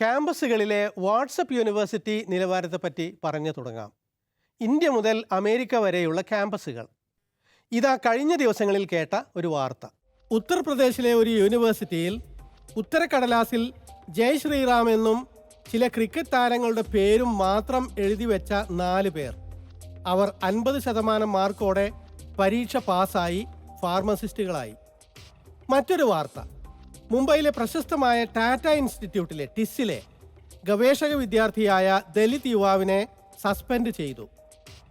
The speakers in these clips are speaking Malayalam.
ക്യാമ്പസുകളിലെ വാട്സപ്പ് യൂണിവേഴ്സിറ്റി നിലവാരത്തെപ്പറ്റി പറഞ്ഞു തുടങ്ങാം. ഇന്ത്യ മുതൽ അമേരിക്ക വരെയുള്ള ക്യാമ്പസുകൾ. ഇതാ കഴിഞ്ഞ ദിവസങ്ങളിൽ കേട്ട ഒരു വാർത്ത. ഉത്തർപ്രദേശിലെ ഒരു യൂണിവേഴ്സിറ്റിയിൽ ഉത്തരക്കടലാസിൽ ജയ് ശ്രീറാം എന്നും ചില ക്രിക്കറ്റ് താരങ്ങളുടെ പേരും മാത്രം എഴുതി വെച്ച നാല് പേർ. അവർ അൻപത് ശതമാനം മാർക്കോടെ പരീക്ഷ പാസ്സായി ഫാർമസിസ്റ്റുകളായി. മറ്റൊരു വാർത്ത. മുംബൈയിലെ പ്രശസ്തമായ ടാറ്റ ഇൻസ്റ്റിറ്റ്യൂട്ടിലെ ടിസ്സിലെ ഗവേഷക വിദ്യാർത്ഥിയായ ദലിത് യുവാവിനെ സസ്പെൻഡ് ചെയ്തു.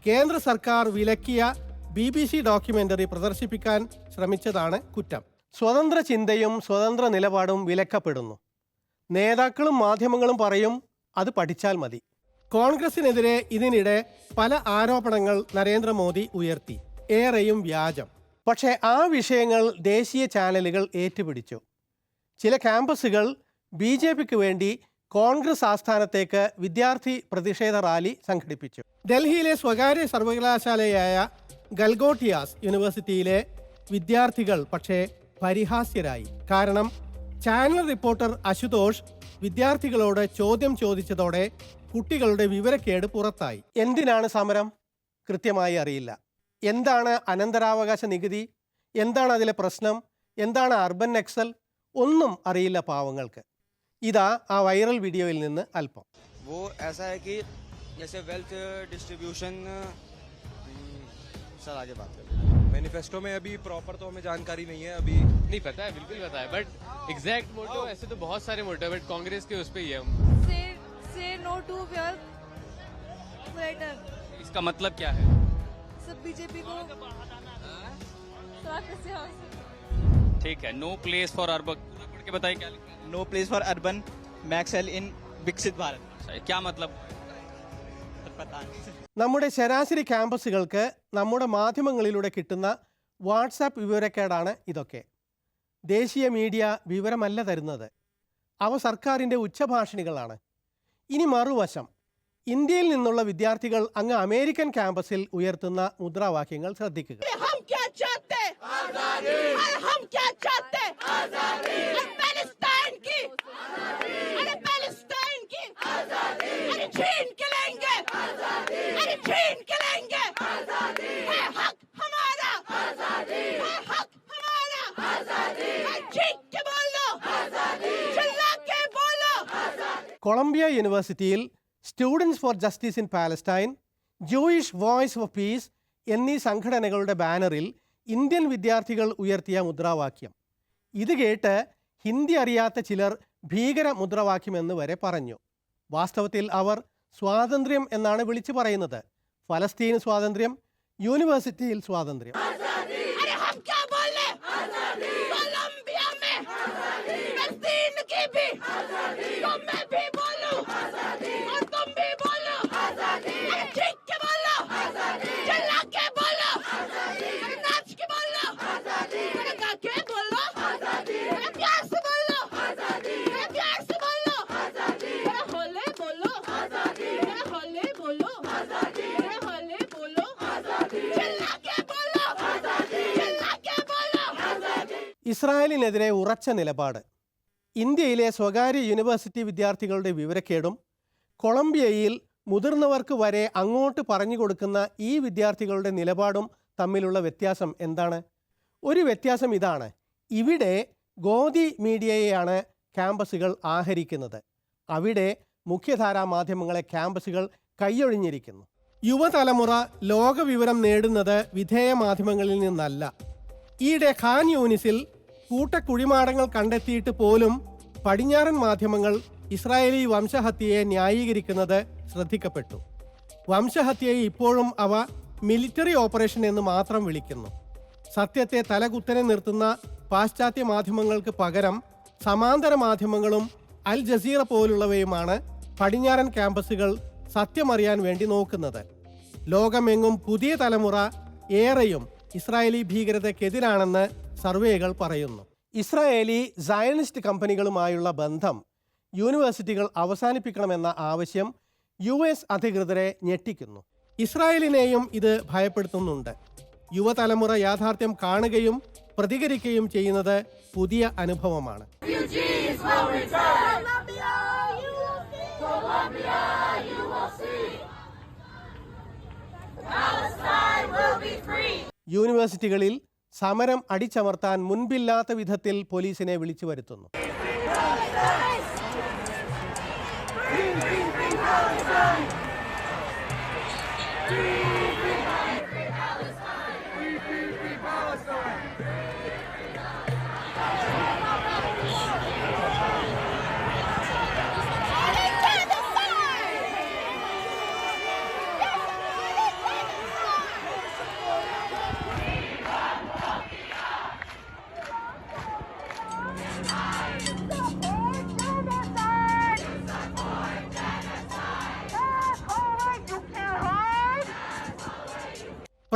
കേന്ദ്ര സർക്കാർ വിലക്കിയ ബി ബി സി ഡോക്യുമെന്ററി പ്രദർശിപ്പിക്കാൻ ശ്രമിച്ചതാണ് കുറ്റം. സ്വതന്ത്ര ചിന്തയും സ്വതന്ത്ര നിലപാടും വിലക്കപ്പെടുന്നു. നേതാക്കളും മാധ്യമങ്ങളും പറയും അത് പഠിച്ചാൽ മതി. കോൺഗ്രസിനെതിരെ ഇതിനിടെ പല ആരോപണങ്ങൾ നരേന്ദ്രമോദി ഉയർത്തി. ഏറെയും വ്യാജം. പക്ഷേ ആ വിഷയങ്ങൾ ദേശീയ ചാനലുകൾ ഏറ്റുപിടിച്ചു. ചില ക്യാമ്പസുകൾ ബി ജെ പിക്ക് വേണ്ടി കോൺഗ്രസ് ആസ്ഥാനത്തേക്ക് വിദ്യാർത്ഥി പ്രതിഷേധ റാലി സംഘടിപ്പിച്ചു. ഡൽഹിയിലെ സ്വകാര്യ സർവകലാശാലയായ ഗൽഗോട്ടിയാസ് യൂണിവേഴ്സിറ്റിയിലെ വിദ്യാർത്ഥികൾ പക്ഷേ പരിഹാസ്യരായി. കാരണം ചാനൽ റിപ്പോർട്ടർ അശുതോഷ് വിദ്യാർത്ഥികളോട് ചോദ്യം ചോദിച്ചതോടെ കുട്ടികളുടെ വിവരക്കേട് പുറത്തായി. എന്തിനാണ് സമരം? കൃത്യമായി അറിയില്ല. എന്താണ് അനന്തരാവകാശ നികുതി? എന്താണ് അതിലെ പ്രശ്നം? എന്താണ് അർബൻ നക്സൽ ഒന്നും അറിയില്ല പാവങ്ങൾക്ക് ഇതാ ആ വൈറൽ വീഡിയോയിൽ നിന്ന് അല്പം वो ऐसा है कि जैसे वेल्थ डिस्ट्रीब्यूशन सर आगे बात करें मैनिफेस्टो में अभी प्रॉपर तो हमें जानकारी नहीं है अभी नहीं पता है बिल्कुल पता है बट एग्जैक्ट मोटो ऐसे तो बहुत सारे मोटो है बट कांग्रेस के उस पे ही है हम say say no to wealth greater इसका मतलब क्या है सब बीजेपी को स्वागत से हासिल ठीक है नो प्लेस फॉर अर्बन पूरा पढ़ के बताइए क्या लिखा है no place for urban Naxal in Viksit Bharat अच्छा, क्या मतलब पता नहीं നമ്മുടെ ശരാശരി ക്യാമ്പസുകൾക്ക് നമ്മുടെ മാധ്യമങ്ങളിലൂടെ കിട്ടുന്ന വാട്സാപ്പ് വിവരക്കേടാണ് ഇതൊക്കെ ദേശീയ മീഡിയ വിവരമല്ല തരുന്നത് അവ സർക്കാരിൻ്റെ ഉച്ചഭാഷിണികളാണ് ഇനി മറുവശം ഇന്ത്യയിൽ നിന്നുള്ള വിദ്യാർത്ഥികൾ അങ്ങ് അമേരിക്കൻ ക്യാമ്പസിൽ ഉയർത്തുന്ന മുദ്രാവാക്യങ്ങൾ ശ്രദ്ധിക്കുക हम क्या चाहते आजादी हम क्या चाहते आजादी पैलेस्टाइन की अरे पैलेस्टाइन की आजादी अरे छीन के लेंगे आजादी अरे छीन के लेंगे आजादी है हक हमारा आजादी है हक हमारा आजादी चीख के बोलो आजादी चिल्ला के बोलो കൊളംബിയ യൂണിവേഴ്സിറ്റിയിൽ students for justice in Palestine Jewish voice of peace എന്നീ സംഘടനകളുടെ ബാനറിൽ ഇന്ത്യൻ വിദ്യാർത്ഥികൾ ഉയർത്തിയ മുദ്രാവാക്യം. ഇത് കേട്ട് ഹിന്ദി അറിയാത്ത ചിലർ ഭീകര മുദ്രാവാക്യമെന്ന് വരെ പറഞ്ഞു. വാസ്തവത്തിൽ അവർ സ്വാതന്ത്ര്യം എന്നാണ് വിളിച്ചു പറയുന്നത്. ഫലസ്തീൻ സ്വാതന്ത്ര്യം യൂണിവേഴ്സിറ്റിയിൽ സ്വാതന്ത്ര്യം. ഇസ്രായേലിനെതിരെ ഉറച്ച നിലപാട്. ഇന്ത്യയിലെ സ്വകാര്യ യൂണിവേഴ്സിറ്റി വിദ്യാർത്ഥികളുടെ വിവരക്കേടും കൊളംബിയയിൽ മുതിർന്നവർക്ക് വരെ അങ്ങോട്ട് പറഞ്ഞു കൊടുക്കുന്ന ഈ വിദ്യാർത്ഥികളുടെ നിലപാടും തമ്മിലുള്ള വ്യത്യാസം എന്താണ്? ഒരു വ്യത്യാസം ഇതാണ്. ഇവിടെ ഗോദി മീഡിയയെയാണ് ക്യാമ്പസുകൾ ആഹരിക്കുന്നത്. അവിടെ മുഖ്യധാരാ മാധ്യമങ്ങളെ ക്യാമ്പസുകൾ കൈയൊഴിഞ്ഞിരിക്കുന്നു. യുവതലമുറ ലോകവിവരം നേടുന്നത് വിധേയ മാധ്യമങ്ങളിൽ നിന്നല്ല. ഈയിടെ ഖാൻ യൂനിസിൽ കൂട്ടക്കുഴിമാടങ്ങൾ കണ്ടെത്തിയിട്ട് പോലും പടിഞ്ഞാറൻ മാധ്യമങ്ങൾ ഇസ്രായേലി വംശഹത്യയെ ന്യായീകരിക്കുന്നത് ശ്രദ്ധിക്കപ്പെട്ടു. വംശഹത്യയെ ഇപ്പോഴും അവ മിലിറ്ററി ഓപ്പറേഷൻ എന്ന് മാത്രം വിളിക്കുന്നു. സത്യത്തെ തലകുത്തനെ നിർത്തുന്ന പാശ്ചാത്യ മാധ്യമങ്ങൾക്ക് പകരം സമാന്തര മാധ്യമങ്ങളും അൽ ജസീറ പോലുള്ളവയുമാണ് പടിഞ്ഞാറൻ ക്യാമ്പസുകൾ സത്യമറിയാൻ വേണ്ടി നോക്കുന്നത്. ലോകമെങ്ങും പുതിയ തലമുറ ഏറെയും ഇസ്രായേലി ഭീകരതയ്ക്കെതിരാണെന്ന് സർവേകൾ പറയുന്നു. ഇസ്രായേലി സയനിസ്റ്റ് കമ്പനികളുമായുള്ള ബന്ധം യൂണിവേഴ്സിറ്റികൾ അവസാനിപ്പിക്കണമെന്ന ആവശ്യം യു എസ് അധികൃതരെ ഞെട്ടിക്കുന്നു. ഇസ്രായേലിനെയും ഇത് ഭയപ്പെടുത്തുന്നുണ്ട്. യുവതലമുറ യാഥാർത്ഥ്യം കാണുകയും പ്രതികരിക്കുകയും ചെയ്യുന്നത് പുതിയ അനുഭവമാണ്. യൂണിവേഴ്സിറ്റികളിൽ സമരം അടിച്ചമർത്താൻ മുൻപില്ലാത്ത വിധത്തിൽ പോലീസിനെ വിളിച്ചു വരുത്തുന്നു.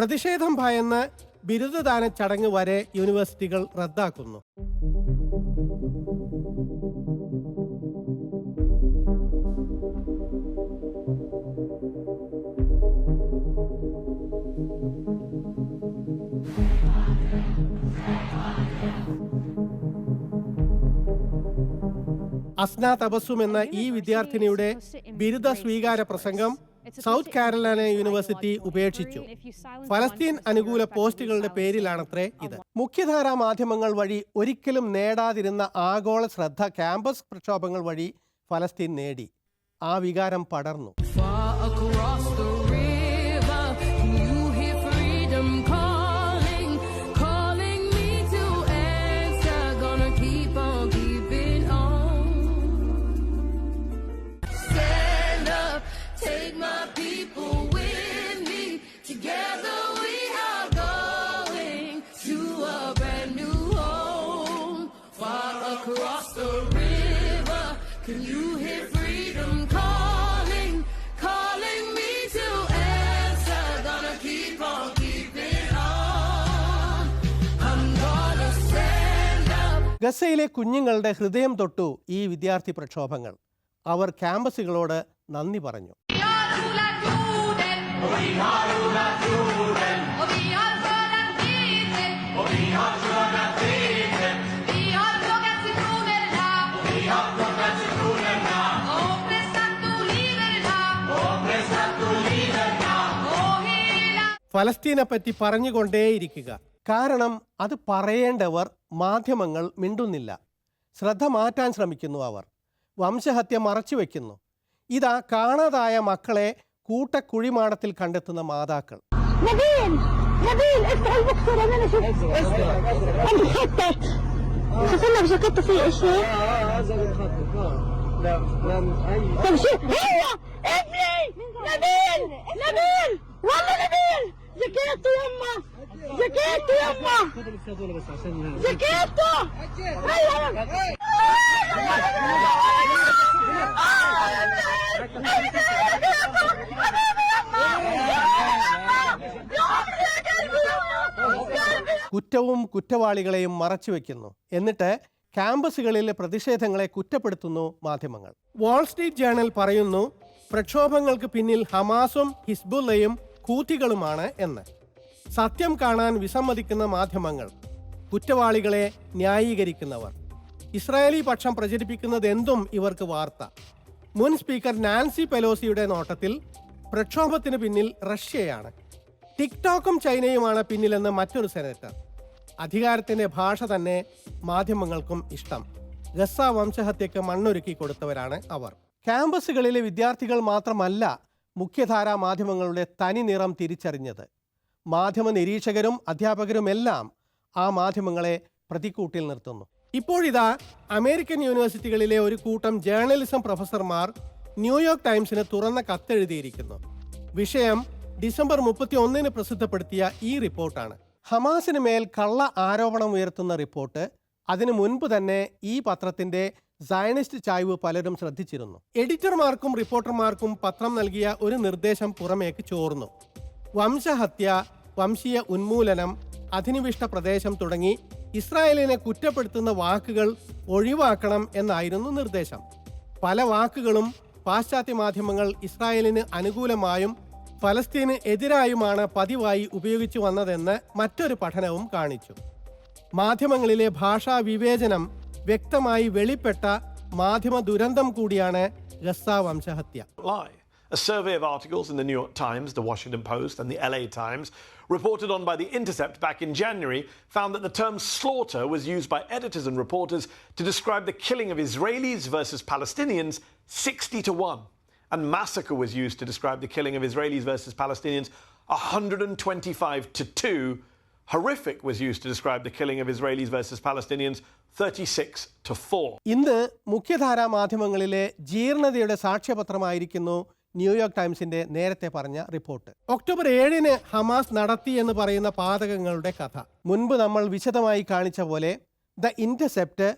പ്രതിഷേധം ഭയന്ന് ബിരുദദാന ചടങ്ങ് വരെ യൂണിവേഴ്സിറ്റികൾ റദ്ദാക്കുന്നു. അസ്ന തപസ്സും എന്ന ഈ വിദ്യാർത്ഥിനിയുടെ ബിരുദ സ്വീകാര പ്രസംഗം സൗത്ത് കാരലാന യൂണിവേഴ്സിറ്റി ഉപേക്ഷിച്ചു. ഫലസ്തീൻ അനുകൂല പോസ്റ്റുകളുടെ പേരിലാണത്രേ ഇത്. മുഖ്യധാരാ മാധ്യമങ്ങൾ വഴി ഒരിക്കലും നേടാതിരുന്ന ആഗോള ശ്രദ്ധ ക്യാമ്പസ് പ്രക്ഷോഭങ്ങൾ വഴി ഫലസ്തീൻ നേടി. ആ വികാരം പടർന്നു. ഗസയിലെ കുഞ്ഞുങ്ങളുടെ ഹൃദയം തൊട്ടു ഈ വിദ്യാർത്ഥി പ്രക്ഷോഭങ്ങൾ. അവർ ക്യാമ്പസുകളോട് നന്ദി പറഞ്ഞു. ഫലസ്തീനെ പറ്റി പറഞ്ഞുകൊണ്ടേയിരിക്കുക. കാരണം അത് പറയേണ്ടവർ മാധ്യമങ്ങൾ മിണ്ടുന്നില്ല ശ്രദ്ധ മാറ്റാൻ ശ്രമിക്കുന്നു അവർ വംശഹത്യ മറച്ചുവെക്കുന്നു ഇതാ കാണാതായ മക്കളെ കൂട്ടക്കുഴിമാടത്തിൽ കണ്ടെത്തുന്ന മാതാക്കൾ نبيل نبيل افتح البوكسر انا شفت عندي خطك شوفنا بجاكيته في اشي طب شو هو ابني نبيل نبيل والله نبيل جاكيته يما Zeketo yapma! Zeketo! കുറ്റവും കുറ്റവാളികളെയും മറച്ചുവെക്കുന്നു എന്നിട്ട് ക്യാമ്പസുകളിലെ പ്രതിഷേധങ്ങളെ കുറ്റപ്പെടുത്തുന്നു മാധ്യമങ്ങൾ. വാൾസ്ട്രീറ്റ് ജേണൽ പറയുന്നു പ്രക്ഷോഭങ്ങൾക്ക് പിന്നിൽ ഹമാസും ഹിസ്ബുല്ലയും കൂത്തികളുമാണ് എന്ന്. സത്യം കാണാൻ വിസമ്മതിക്കുന്ന മാധ്യമങ്ങൾ കുറ്റവാളികളെ ന്യായീകരിക്കുന്നവർ. ഇസ്രായേലി പക്ഷം പ്രചരിപ്പിക്കുന്നത് എന്തും ഇവർക്ക് വാർത്ത. മുൻ സ്പീക്കർ നാൻസി പെലോസിയുടെ നോട്ടത്തിൽ പ്രക്ഷോഭത്തിന് പിന്നിൽ റഷ്യയാണ്. ടിക്ടോക്കും ചൈനയുമാണ് പിന്നിലെന്ന് മറ്റൊരു സെനറ്റർ. അധികാരത്തിന്റെ ഭാഷ തന്നെ മാധ്യമങ്ങൾക്കും ഇഷ്ടം. ഗസ വംശഹത്യക്ക് മണ്ണൊരുക്കി കൊടുത്തവരാണ് അവർ. ക്യാമ്പസുകളിലെ വിദ്യാർത്ഥികൾ മാത്രമല്ല മുഖ്യധാരാ മാധ്യമങ്ങളുടെ തനി നിറം തിരിച്ചറിഞ്ഞത്. മാധ്യമ നിരീക്ഷകരും അധ്യാപകരുമെല്ലാം ആ മാധ്യമങ്ങളെ പ്രതിക്കൂട്ടിൽ നിർത്തുന്നു. ഇപ്പോഴിതാ അമേരിക്കൻ യൂണിവേഴ്സിറ്റികളിലെ ഒരു കൂട്ടം ജേർണലിസം പ്രൊഫസർമാർ ന്യൂയോർക്ക് ടൈംസിന് തുറന്ന കത്തെഴുതിയിരിക്കുന്നു. വിഷയം ഡിസംബർ മുപ്പത്തി ഒന്നിന് പ്രസിദ്ധപ്പെടുത്തിയ ഈ റിപ്പോർട്ടാണ്. ഹമാസിന് മേൽ കള്ള ആരോപണം ഉയർത്തുന്ന റിപ്പോർട്ട് അതിനു മുൻപ് തന്നെ ഈ പത്രത്തിന്റെ സയനിസ്റ്റ് ചായ്വ് പലരും ശ്രദ്ധിച്ചിരുന്നു. എഡിറ്റർമാർക്കും റിപ്പോർട്ടർമാർക്കും പത്രം നൽകിയ ഒരു നിർദ്ദേശം പുറമേക്ക് ചോർന്നു. വംശഹത്യ വംശീയ ഉന്മൂലനം അധിനിവിഷ്ട പ്രദേശം തുടങ്ങി ഇസ്രായേലിനെ കുറ്റപ്പെടുത്തുന്ന വാക്കുകൾ ഒഴിവാക്കണം എന്നായിരുന്നു നിർദ്ദേശം. പല വാക്കുകളും പാശ്ചാത്യ മാധ്യമങ്ങൾ ഇസ്രായേലിന് അനുകൂലമായും ഫലസ്തീന് എതിരായുമാണ് പതിവായി ഉപയോഗിച്ചു വന്നതെന്ന് മറ്റൊരു പഠനവും കാണിച്ചു. മാധ്യമങ്ങളിലെ ഭാഷാ വിവേചനം വ്യക്തമായി വെളിപ്പെട്ട മാധ്യമ ദുരന്തം കൂടിയാണ് ഗസ്സ വംശഹത്യ. A survey of articles in the New York Times, the Washington Post, and the LA Times, reported on by The Intercept back in January, found that the term slaughter was used by editors and reporters to describe the killing of Israelis versus Palestinians 60 to 1. And massacre was used to describe the killing of Israelis versus Palestinians 125 to 2. Horrific was used to describe the killing of Israelis versus Palestinians 36 to 4. ഇന്ന് മുഖ്യധാരാ മാധ്യമങ്ങളിലെ ജീർണതയുടെ സാക്ഷ്യപത്രമായിരിക്കുന്നു ന്യൂയോർക്ക് ടൈംസിന്റെ നേരത്തെ പറഞ്ഞ റിപ്പോർട്ട്. ഒക്ടോബർ ഏഴിന് ഹമാസ് നടത്തി എന്ന് പറയുന്ന പാതകങ്ങളുടെ കഥ. മുൻപ് നമ്മൾ വിശദമായി കാണിച്ച പോലെ the Intercept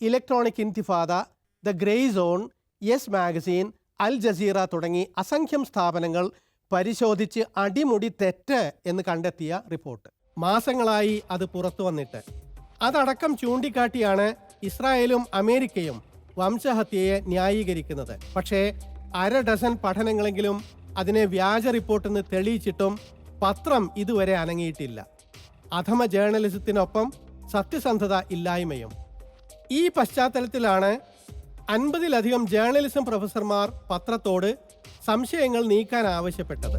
electronic Intifada the grey zone yes magazine al Jazeera തുടങ്ങി അസംഖ്യം സ്ഥാപനങ്ങൾ പരിശോധിച്ച് അടിമുടി തെറ്റ് എന്ന് കണ്ടെത്തിയ റിപ്പോർട്ട്. മാസങ്ങളായി അത് പുറത്തു വന്നിട്ട്. അതടക്കം ചൂണ്ടിക്കാട്ടിയാണ് ഇസ്രായേലും അമേരിക്കയും വംശഹത്യയെ ന്യായീകരിക്കുന്നത്. പക്ഷേ അര ഡസൻ പഠനങ്ങളെങ്കിലും അതിനെ വ്യാജ റിപ്പോർട്ടെന്ന് തെളിയിച്ചിട്ടും പത്രം ഇതുവരെ അനങ്ങിയിട്ടില്ല. അധമ ജേർണലിസത്തിനൊപ്പം സത്യസന്ധത ഇല്ലായ്മയും. ഈ പശ്ചാത്തലത്തിലാണ് അൻപതിലധികം ജേർണലിസം പ്രൊഫസർമാർ പത്രത്തോട് സംശയങ്ങൾ നീക്കാൻ ആവശ്യപ്പെട്ടത്.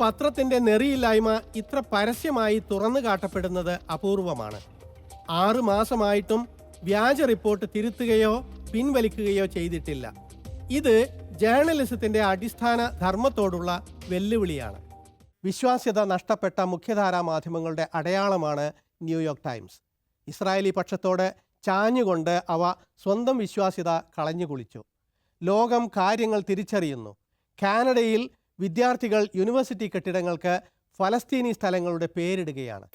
പത്രത്തിന്റെ നെറിയില്ലായ്മ ഇത്ര പരസ്യമായി തുറന്നു കാട്ടപ്പെടുന്നത് അപൂർവമാണ്. ആറു മാസമായിട്ടും വ്യാജ റിപ്പോർട്ട് തിരുത്തുകയോ പിൻവലിക്കുകയോ ചെയ്തിട്ടില്ല. ഇത് ജേർണലിസത്തിന്റെ അടിസ്ഥാന ധർമ്മത്തോടുള്ള വെല്ലുവിളിയാണ്. വിശ്വാസ്യത നഷ്ടപ്പെട്ട മുഖ്യധാരാ മാധ്യമങ്ങളുടെ അടയാളമാണ് ന്യൂയോർക്ക് ടൈംസ്. ഇസ്രായേലി പക്ഷത്തോട് ചാഞ്ഞുകൊണ്ട് അവ സ്വന്തം വിശ്വാസ്യത കളഞ്ഞുകുളിച്ചു. ലോകം കാര്യങ്ങൾ തിരിച്ചറിയുന്നു. കാനഡയിൽ വിദ്യാർത്ഥികൾ യൂണിവേഴ്സിറ്റി കെട്ടിടങ്ങൾക്ക് ഫലസ്തീനി സ്ഥലങ്ങളുടെ പേരിടുകയാണ്.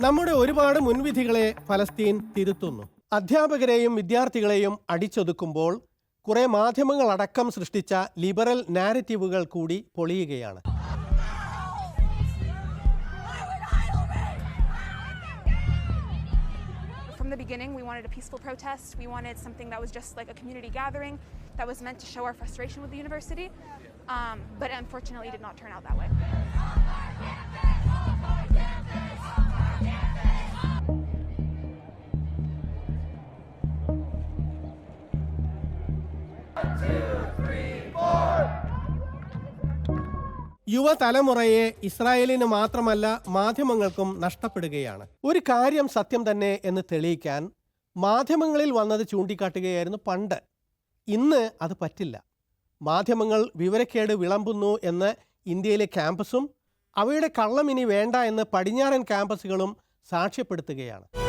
നമ്മുടെ ഒരുപാട് മുൻവിധികളെ ഫലസ്തീൻ തിരുത്തുന്നു. അധ്യാപകരെയും വിദ്യാർത്ഥികളെയും അടിച്ചൊതുക്കുമ്പോൾ കുറെ മാധ്യമങ്ങളടക്കം സൃഷ്ടിച്ച ലിബറൽ നാരറ്റീവുകൾ കൂടി പൊളിയുകയാണ് From the beginning, we wanted a peaceful protest. We wanted something that was just like a community gathering that was meant to show our frustration with the university. Um, but unfortunately, it did not turn out that way. യുവതലമുറയെ ഇസ്രായേലിന് മാത്രമല്ല മാധ്യമങ്ങൾക്കും നഷ്ടപ്പെടുകയാണ്. ഒരു കാര്യം സത്യം തന്നെ എന്ന് തെളിയിക്കാൻ മാധ്യമങ്ങളിൽ വന്നത് ചൂണ്ടിക്കാട്ടുകയായിരുന്നു പണ്ട്. ഇന്ന് അത് പറ്റില്ല. മാധ്യമങ്ങൾ വിവരക്കേട് വിളമ്പുന്നു എന്ന് ഇന്ത്യയിലെ ക്യാമ്പസും അവയുടെ കള്ളം ഇനി വേണ്ട എന്ന് പടിഞ്ഞാറൻ ക്യാമ്പസുകളും സാക്ഷ്യപ്പെടുത്തുകയാണ്.